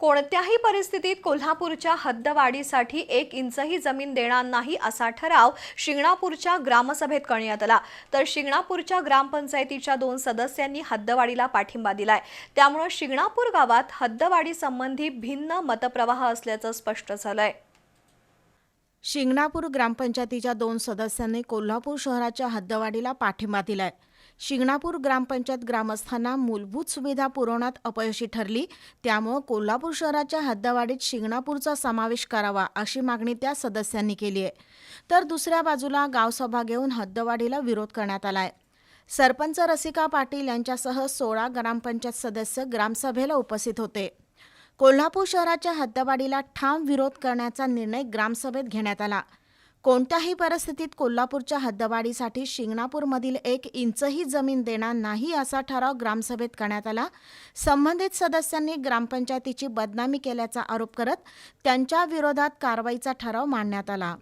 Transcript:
कोणत्याही परिस्थितीत कोल्हापूरच्या हद्दवाढीसाठी एक इंचही जमीन देणार नाही असा ठराव शिंगणापूरच्या ग्रामसभेत करण्यात आला. तर शिंगणापूरच्या ग्रामपंचायतीच्या दोन सदस्यांनी हद्दवाढीला पाठिंबा दिलाय. त्यामुळे शिंगणापूर गावात हद्दवाढी संबंधी भिन्न मतप्रवाह असल्याचं स्पष्ट झालंय. शिंगणापूर ग्रामपंचायतीच्या दोन सदस्यांनी कोल्हापूर शहराच्या हद्दवाढीला पाठिंबा दिलाय. शिंगणापूर ग्रामपंचायत ग्रामस्थांना मूलभूत सुविधा पुरवण्यात अपयशी ठरली. त्यामुळं कोल्हापूर शहराच्या हद्दवाढीत शिंगणापूरचा समावेश करावा अशी मागणी त्या सदस्यांनी केली आहे. तर दुसऱ्या बाजूला गावसभा घेऊन हद्दवाढीला विरोध करण्यात आलाय. सरपंच रसिका पाटील यांच्यासह सोळा ग्रामपंचायत सदस्य ग्रामसभेला उपस्थित होते. कोल्हापूर शहराच्या हद्दवाढीला ठाम विरोध करण्याचा निर्णय ग्रामसभेत घेण्यात आला. कोणत्याही परिस्थितीत कोल्हापूरच्या हद्दवाढीसाठी शिंगणापूरमधील एक इंचही जमीन देणार नाही असा ठराव ग्रामसभेत करण्यात आला. संबंधित सदस्यांनी ग्रामपंचायतीची बदनामी केल्याचा आरोप करत त्यांच्या विरोधात कारवाईचा ठराव मांडण्यात आला.